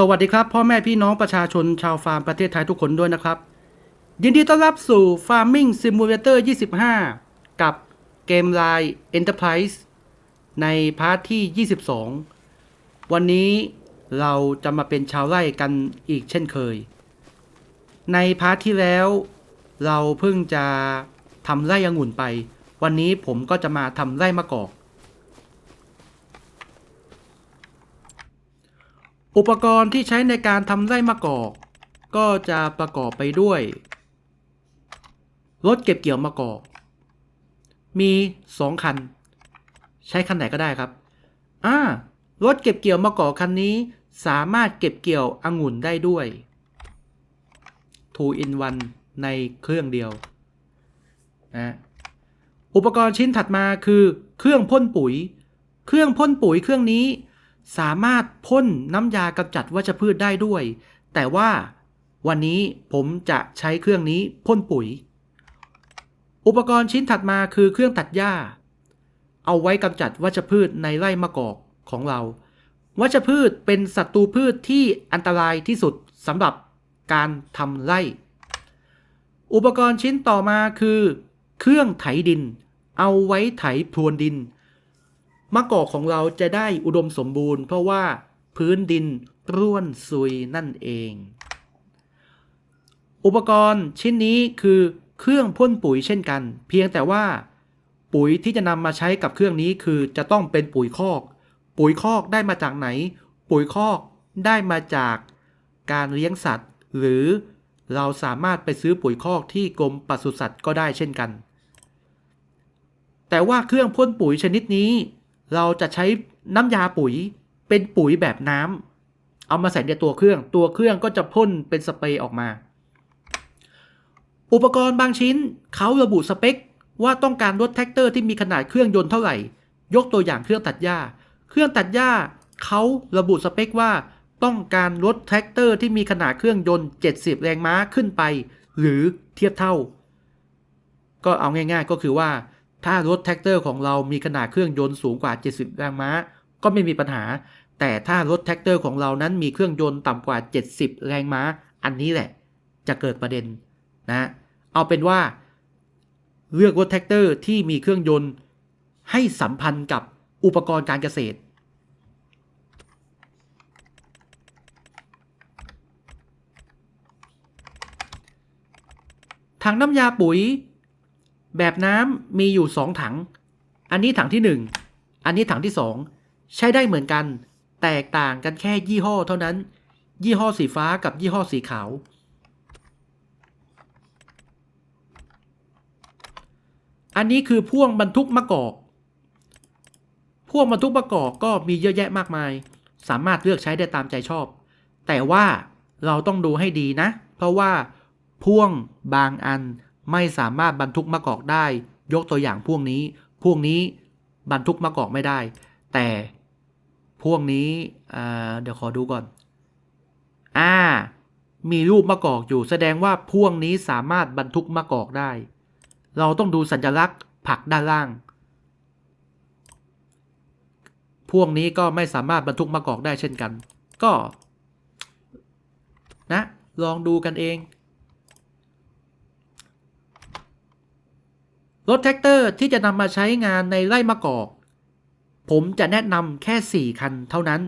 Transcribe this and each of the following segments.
สวัสดีครับ พ่อแม่พี่น้องประชาชนชาวฟาร์มประเทศไทยทุกคนด้วยนะครับ ยินดีต้อนรับสู่ Farming Simulator 25 กับเกมไลน์ Enterprise ในพาร์ทที่ 22 วันนี้เราจะมาเป็นชาวไร่กันอีกเช่นเคย ในพาร์ทที่แล้ว เราเพิ่งจะทำไร่องุ่นไป วันนี้ผมก็จะมาทำไร่มะกอก อุปกรณ์ที่ใช้ในการทำไร่มะกอก ก็จะประกอบไปด้วยรถเก็บเกี่ยวมะกอก มีสองคัน ใช้คันไหนก็ได้ครับอ่ารถเก็บเกี่ยวมะกอกคันนี้สามารถเก็บเกี่ยวองุ่นได้ด้วย 2 in 1 ในเครื่องเดียวนะอุปกรณ์ชิ้นถัดมาคือเครื่องพ่นปุ๋ย เครื่องพ่นปุ๋ยเครื่องนี้ สามารถพ่นน้ำยากำจัดวัชพืชได้ด้วย แต่ว่าวันนี้ผมจะใช้เครื่องนี้พ่นปุ๋ย อุปกรณ์ชิ้นถัดมาคือเครื่องตัดหญ้า เอาไว้กำจัดวัชพืชในไร่มะกอกของเรา วัชพืชเป็นศัตรูพืชที่อันตรายที่สุดสำหรับการทำไร่ อุปกรณ์ชิ้นต่อมาคือ เครื่องไถดิน เอาไว้ไถพรวนดิน มะกอกของเราจะได้อุดมสมบูรณ์ เพราะว่าพื้นดินร่วนซุยนั่นเอง อุปกรณ์ชิ้นนี้คือเครื่องพ่นปุ๋ยเช่นกัน เพียงแต่ว่าปุ๋ยที่จะนำมาใช้กับเครื่องนี้คือจะต้องเป็นปุ๋ยคอก ปุ๋ยคอกได้มาจากไหน ปุ๋ยคอกได้มาจากการเลี้ยงสัตว์ หรือเราสามารถไปซื้อปุ๋ยคอกที่กรมปศุสัตว์ก็ได้เช่นกัน แต่ว่าเครื่องพ่นปุ๋ยชนิดนี้ เราจะใช้น้ำยาปุ๋ยเป็นปุ๋ยแบบน้ำเอามาใส่ในตัวเครื่อง ตัวเครื่องก็จะพ่นเป็นสเปรย์ออกมา อุปกรณ์บางชิ้นเขาระบุสเปค ว่าต้องการรถแท็กเตอร์ที่มีขนาดเครื่องยนต์เท่าไหร่ ยกตัวอย่างเครื่องตัดหญ้า เครื่องตัดหญ้าเขาระบุสเปคว่าต้องการรถแท็กเตอร์ที่มีขนาดเครื่องยนต์ 70 แรงม้าขึ้นไป หรือเทียบเท่า ก็เอาง่ายๆก็คือว่า ถ้ารถแท็กเตอร์ของเรามีขนาดเครื่องยนต์สูงกว่า 70 แรงม้า ก็ไม่มีปัญหา แต่ถ้ารถแท็กเตอร์ของเรานั้นมีเครื่องยนต์ต่ำกว่า 70 แรงม้า อันนี้แหละ จะเกิดประเด็นนะ เอาเป็นว่า เลือกรถแท็กเตอร์ที่มีเครื่องยนต์ให้สัมพันธ์กับอุปกรณ์การเกษตร ถังน้ำยาปุ๋ย แบบน้ำมีอยู่ 2 ถัง อันนี้ถังที่ 1 อันนี้ถังที่ 2 ใช้ได้เหมือนกัน แตกต่างกันแค่ยี่ห้อเท่านั้น ยี่ห้อสีฟ้ากับยี่ห้อสีขาว อันนี้คือพ่วงบรรทุกมะกอกพ่วงบรรทุกมะกอกก็มีเยอะแยะมากมาย สามารถเลือกใช้ได้ตามใจชอบ แต่ว่าเราต้องดูให้ดีนะ เพราะว่าพ่วงบางอัน ไม่สามารถบรรทุกมะกอกได้ ยกตัวอย่างพวงนี้ พวงนี้บรรทุกมะกอกไม่ได้ แต่พวงนี้เดี๋ยวขอดูก่อน อ่า มีรูปมะกอกอยู่ แสดงว่าพวงนี้สามารถบรรทุกมะกอกได้ เราต้องดูสัญลักษณ์ผักด้านล่าง พวงนี้ก็ไม่สามารถบรรทุกมะกอกได้เช่นกัน ก็ นะ ลองดูกันเอง รถแท็กเตอร์ที่จะนำมาใช้งานในไร่มะกอก ผมจะแนะนำแค่ 4 คันเท่านั้น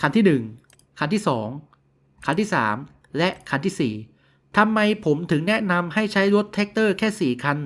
คันที่ 1 คันที่ 2 คันที่ 3 และคันที่ 4 ทำไมผมถึงแนะนำให้ใช้รถแท็กเตอร์แค่ 4 คัน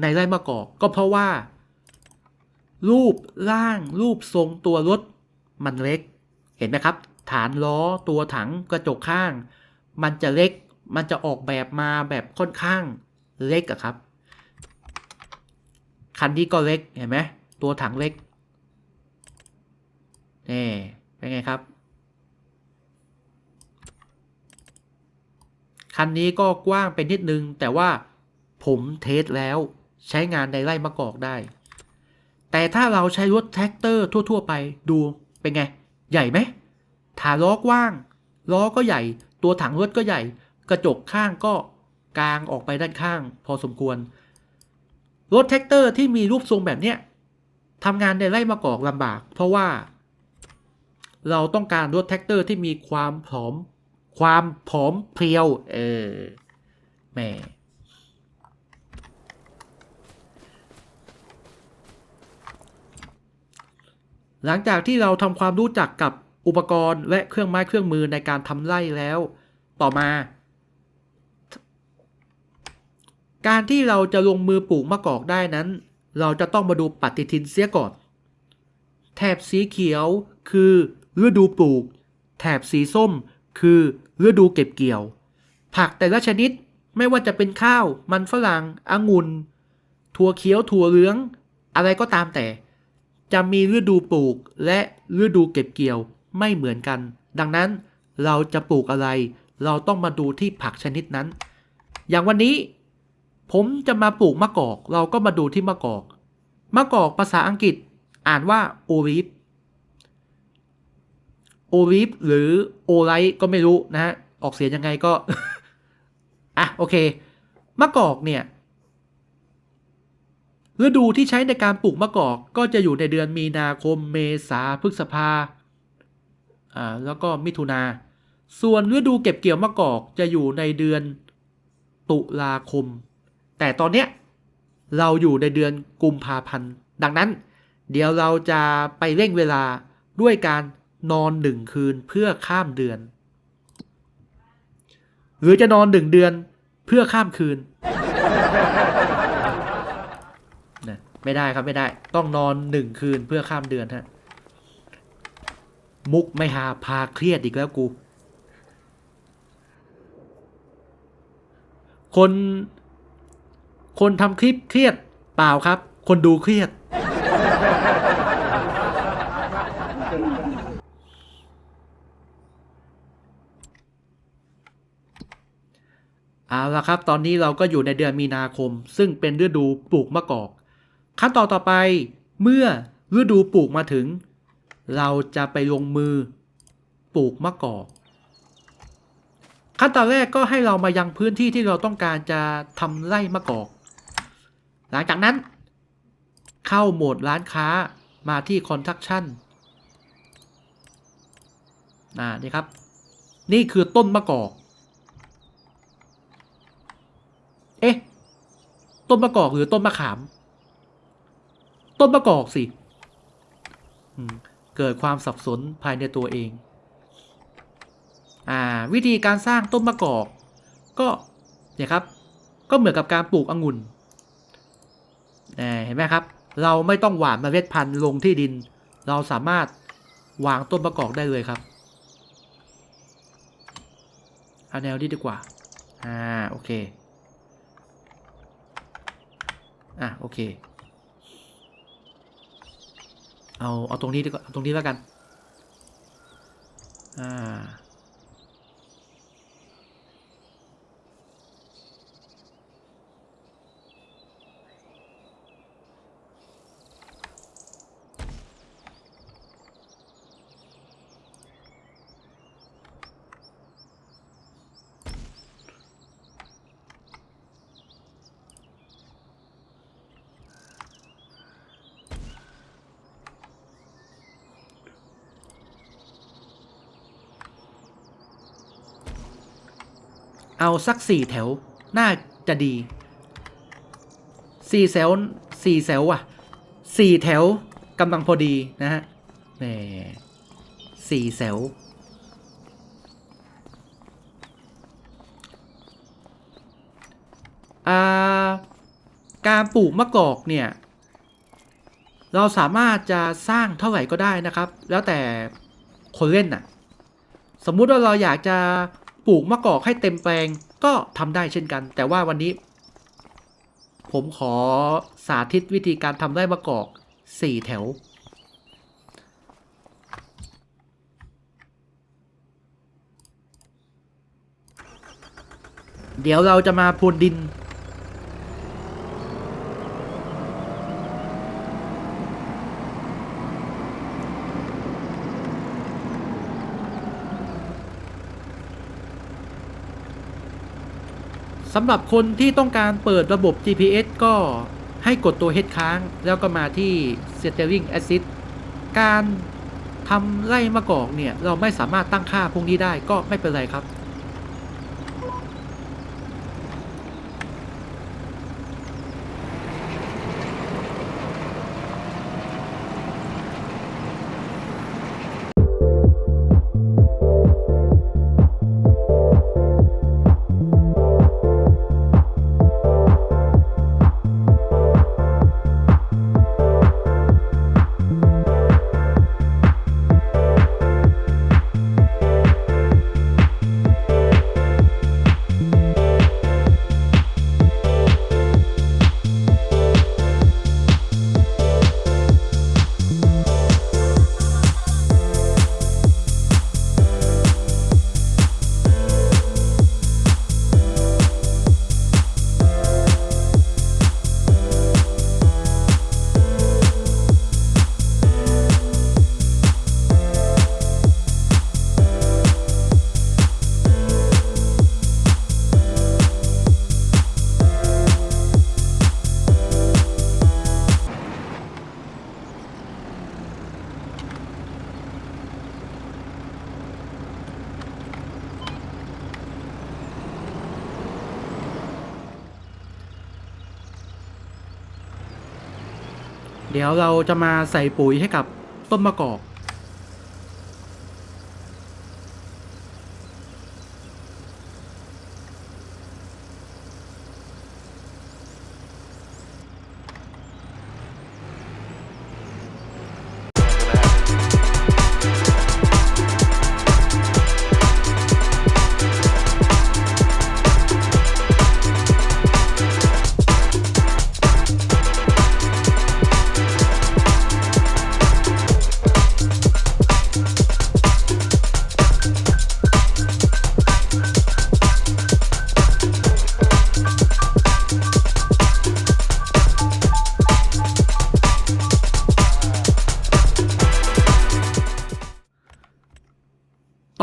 ในไร่มะกอกก็เพราะว่า รูปร่างรูปทรงตัวรถมันเล็ก เห็นไหมครับ ฐานล้อตัวถังกระจกข้าง มันจะเล็กมันจะออกแบบมาแบบค่อนข้าง เล็กอะครับ คันนี้ก็เล็กเห็นไหมตัวถังเล็กนี่เป็นไงครับ คันนี้ก็กว้างเป็นนิดนึง แต่ว่าผมเทสแล้วใช้งานในไร่มะกอกได้ แต่ถ้าเราใช้รถแท็กเตอร์ทั่ว ๆ ไปดูเป็นไง ใหญ่ไหมฐานล้อกว้าง ล้อก็ใหญ่ ตัวถังรถก็ใหญ่ กระจกข้างก็ กางออกไปด้านข้าง พอสมควร รถแท็กเตอร์ที่มีรูปทรงแบบเนี้ยทำงานในไร่มะกอกลำบาก เพราะว่า เราต้องการรถแท็กเตอร์ที่มีความผอม ความผอมเพรียว เออแม่หลังจากที่เราทำความรู้จักกับอุปกรณ์และเครื่องไม้เครื่องมือในการทำไร่แล้ว ต่อมา การที่เราจะลงมือปลูกมะกอกได้นั้น เราจะต้องมาดูปฏิทินเสียก่อน แถบสีเขียวคือฤดูปลูก แถบสีส้มคือฤดูเก็บเกี่ยว ผักแต่ละชนิดไม่ว่าจะเป็นข้าว มันฝรั่งองุ่นถั่วเขียวถั่วเหลือง อะไรก็ตามแต่ จะมีฤดูปลูกและฤดูเก็บเกี่ยวไม่เหมือนกัน ดังนั้นเราจะปลูกอะไร เราต้องมาดูที่ผักชนิดนั้น อย่างวันนี้ ผมจะมาปลูกมะกอก เราก็มาดูที่มะกอก มะกอกภาษาอังกฤษอ่านว่าโอลิฟโอลิฟหรือโอไลท์ก็ไม่รู้นะฮะ ออกเสียงยังไงก็ อะ โอเค มะกอกเนี่ยฤดูที่ใช้ในการปลูกมะกอกก็จะอยู่ในเดือนมีนาคมเมษาพฤษภาอ่าแล้วก็มิถุนา ส่วนฤดูเก็บเกี่ยวมะกอกจะอยู่ในเดือนตุลาคม แต่ตอนเนี้ยเราอยู่ในเดือนกุมภาพันธ์ ดังนั้น เดี๋ยวเราจะไปเร่งเวลาด้วยการนอนหนึ่งคืนเพื่อข้ามเดือน หรือจะนอนหนึ่งเดือนเพื่อข้ามคืนนะไม่ได้ครับไม่ได้ ต้องนอนหนึ่งคืนเพื่อข้ามเดือนฮะมุกไม่หาพาเครียดอีกแล้วกู คน คนทำคลิปเครียดเปล่าครับ คนดูเครียด เอาละครับ ตอนนี้เราก็อยู่ในเดือนมีนาคม ซึ่งเป็นฤดูปลูกมะกอก ขั้นตอนต่อไปเมื่อฤดูปลูกมาถึง เราจะไปลงมือปลูกมะกอกขั้นตอนแรกก็ให้เรามายังพื้นที่ที่เราต้องการจะทำไร่มะกอก หลังจากนั้น เข้าโหมดร้านค้ามาที่คอนทักชั่นอ่านี่ครับ นี่คือต้นมะกอก เอ๊ะ ต้นมะกอกหรือต้นมะขาม ต้นมะกอกสิ เกิดความสับสนภายในตัวเอง อ่า วิธีการสร้างต้นมะกอก ก็เนี่ยครับ ก็เหมือนกับการปลูกองุ่น เห็นไหมครับ เราไม่ต้องหว่านเมล็ดพันธุ์ลงที่ดิน เราสามารถวางต้นมะกอกได้เลยครับเอาแนวนี้ดีกว่า อ่า โอเค อะ โอเค เอา เอาตรงนี้ดีกว่าเอาตรงนี้แล้วกัน อ่า เอาสักสี่แถว น่าจะดีสี่แถวสี่แถวอะสี่แถวกำลังพอดีนะฮะแหมสี่แถวการปลูกมะกอกเนี่ย เราสามารถจะสร้างเท่าไหร่ก็ได้นะครับ แล้วแต่คนเล่นน่ะ สมมุติว่าเราอยากจะ ปลูกมะกอกให้เต็มแปลงก็ทำได้เช่นกัน แต่ว่าวันนี้ ผมขอสาธิตวิธีการทำไร่มะกอกสี่แถว เดี๋ยวเราจะมาพรวนดิน สำหรับคนที่ต้องการเปิดระบบ GPS ก็ให้กดตัว H ค้าง แล้วก็มาที่ Steering Assist การทำไล่มะกอกเนี่ย เราไม่สามารถตั้งค่าพวกนี้ได้ก็ไม่เป็นไรครับ เดี๋ยวเราจะมาใส่ปุ๋ยให้กับต้นมะกอก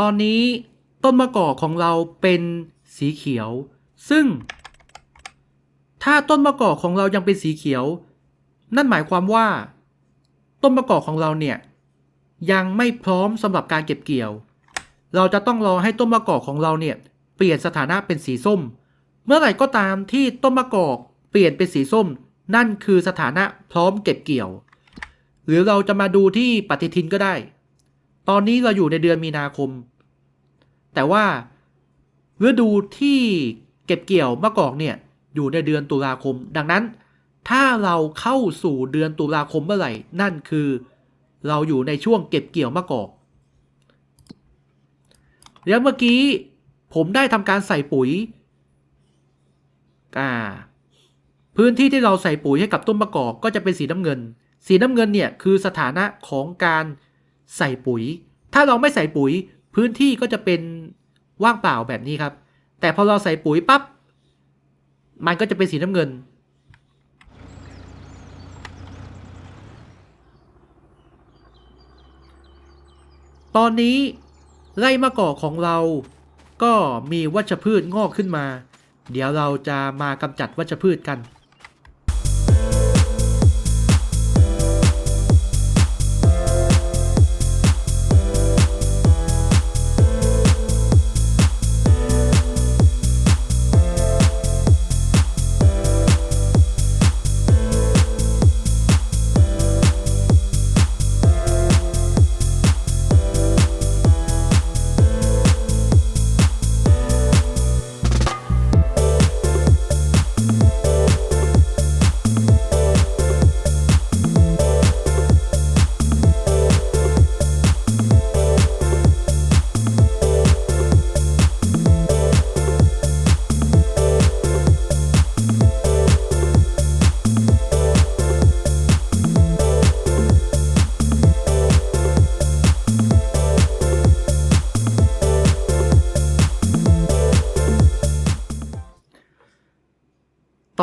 อนนี้ต้นมะกอกของเราเป็นสีเขียว ซึ่ง ถ้าต้นมะกอกของเรายังเป็นสีเขียว นั่นหมายความว่า ต้นมะกอกของเราเนี่ยยังไม่พร้อมสำหรับการเก็บเกี่ยว เราจะต้องรอให้ต้นมะกอกของเราเนี่ยเปลี่ยนสถานะเป็นสีส้ม เมื่อไหร่ก็ตามที่ต้นมะกอกเปลี่ยนเป็นสีส้ม นั่นคือสถานะพร้อมเก็บเกี่ยว หรือเราจะมาดูที่ปฏิทินก็ได้ ตอนนี้เราอยู่ในเดือนมีนาคม แต่ว่าฤดูที่เก็บเกี่ยวมะกอกเนี่ยอยู่ในเดือนตุลาคม ดังนั้น ถ้าเราเข้าสู่เดือนตุลาคมเมื่อไหร่ นั่นคือเราอยู่ในช่วงเก็บเกี่ยวมะกอกแล้วเมื่อกี้ผมได้ทำการใส่ปุ๋ยอ่าพื้นที่ที่เราใส่ปุ๋ยให้กับต้นมะกอกก็จะเป็นสีน้ำเงิน สีน้ำเงินเนี่ยคือสถานะของการใส่ปุ๋ย ถ้าเราไม่ใส่ปุ๋ย พื้นที่ก็จะเป็น ว่างเปล่าแบบนี้ครับ แต่พอเราใส่ปุ๋ยปั๊บมันก็จะเป็นสีน้ำเงิน ตอนนี้ไร่มะกอกของเราก็มีวัชพืชงอกขึ้นมา เดี๋ยวเราจะมากำจัดวัชพืชกัน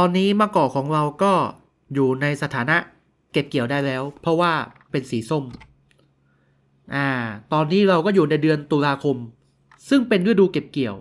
อนนี้มะกอกของเราก็อยู่ในสถานะเก็บเกี่ยวได้แล้ว เพราะว่าเป็นสีส้ม อ่า ตอนนี้เราก็อยู่ในเดือนตุลาคม ซึ่งเป็นฤดูเก็บเกี่ยว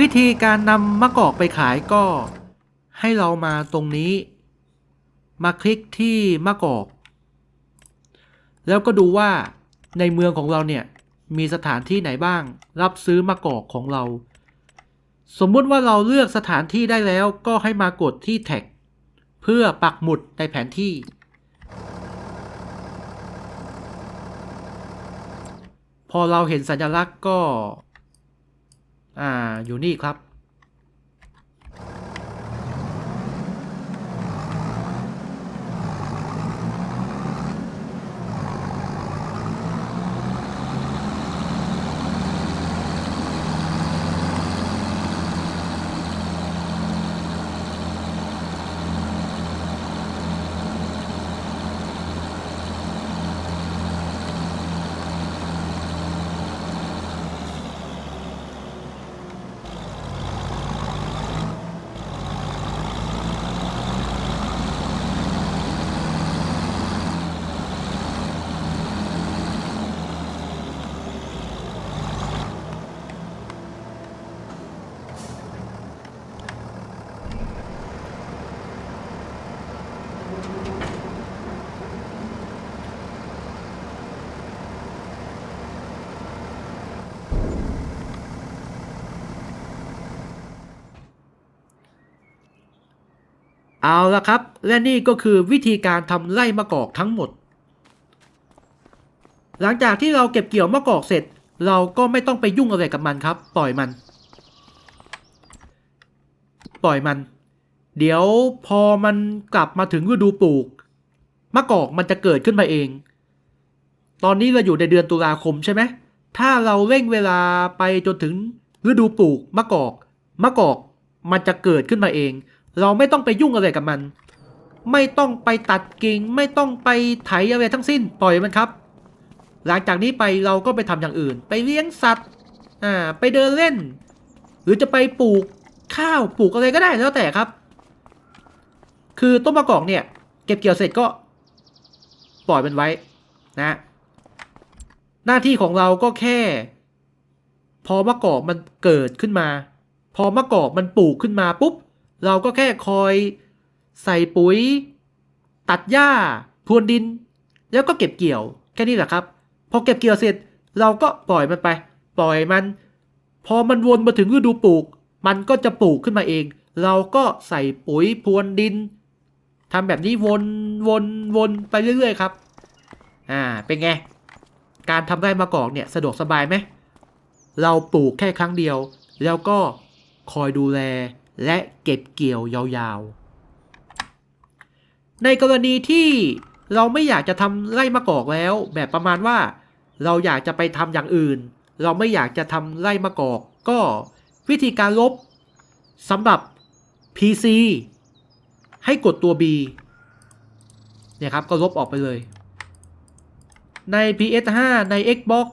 วิธีการนำมะกอกไปขายก็ ให้เรามาตรงนี้ มาคลิกที่มะกอก แล้วก็ดูว่าในเมืองของเราเนี่ยมีสถานที่ไหนบ้าง รับซื้อมะกอกของเรา สมมุติว่าเราเลือกสถานที่ได้แล้วก็ให้มากดที่แท็ก เพื่อปักหมุดในแผนที่ พอเราเห็นสัญลักษณ์ก็ อ่าอยู่นี่ครับ เอาละครับ และนี่ก็คือวิธีการทำไร่มะกอกทั้งหมด หลังจากที่เราเก็บเกี่ยวมะกอกเสร็จ เราก็ไม่ต้องไปยุ่งอะไรกับมันครับ ปล่อยมัน ปล่อยมัน เดี๋ยวพอมันกลับมาถึงฤดูปลูกมะกอกมันจะเกิดขึ้นมาเอง ตอนนี้เราอยู่ในเดือนตุลาคมใช่ไหมถ้าเราเร่งเวลาไปจนถึงฤดูปลูกมะกอกมะกอกมันจะเกิดขึ้นมาเอง เราไม่ต้องไปยุ่งอะไรกับมัน ไม่ต้องไปตัดกิ่ง ไม่ต้องไปไถอะไรทั้งสิ้น ปล่อยมันครับ หลังจากนี้ไปเราก็ไปทำอย่างอื่น ไปเลี้ยงสัตว์อ่าไปเดินเล่น หรือจะไปปลูกข้าวปลูกอะไรก็ได้แล้วแต่ครับ คือต้นมะกอกเนี่ย เก็บเกี่ยวเสร็จก็ ปล่อยมันไว้นะ หน้าที่ของเราก็แค่ พอมะกอกมันเกิดขึ้นมา พอมะกอกมันปลูกขึ้นมาปุ๊บ เราก็แค่คอยใส่ปุ๋ย ตัดหญ้าพรวนดิน แล้วก็เก็บเกี่ยวแค่นี้แหละครับพอเก็บเกี่ยวเสร็จเราก็ปล่อยมันไป ปล่อยมัน พอมันวนมาถึงฤดูปลูก มันก็จะปลูกขึ้นมาเอง เราก็ใส่ปุ๋ยพรวนดินทำแบบนี้วนวนวนไปเรื่อย ๆ ครับ อ่า เป็นไง การทำไร่มะกอกเนี่ยสะดวกสบายไหม เราปลูกแค่ครั้งเดียว แล้วก็คอยดูแล และเก็บเกี่ยวยาวๆ ในกรณีที่เราไม่อยากจะทำไร่มะกอกแล้ว แบบประมาณว่า เราอยากจะไปทำอย่างอื่น เราไม่อยากจะทำไร่มะกอก ก็วิธีการลบสำหรับ PC ให้กดตัว B เนี่ยครับก็ลบออกไปเลย ใน PS5 ใน Xbox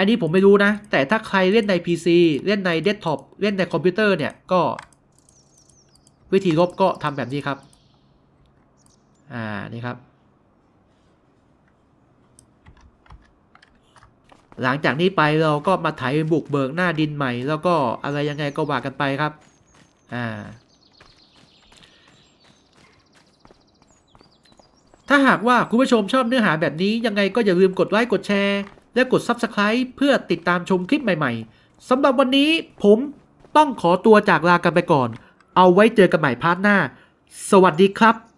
อันนี้ผมไม่รู้นะ แต่ถ้าใครเล่นใน PC เล่นในเดสก์ท็อปเล่นในคอมพิวเตอร์เนี่ยก็ วิธีลบก็ทำแบบนี้ครับ อ่า นี่ครับ หลังจากนี้ไปเราก็มาไถบุกเบิกหน้าดินใหม่ แล้วก็อะไรยังไงก็ว่ากันไปครับ อ่าถ้าหากว่าคุณผู้ชมชอบเนื้อหาแบบนี้ยังไงก็อย่าลืมกดไลค์กดแชร์ และกด Subscribe เพื่อติดตามชมคลิปใหม่ๆสำหรับวันนี้ผมต้องขอตัวจากลากันไปก่อน เอาไว้เจอกันใหม่พาร์ทหน้า สวัสดีครับ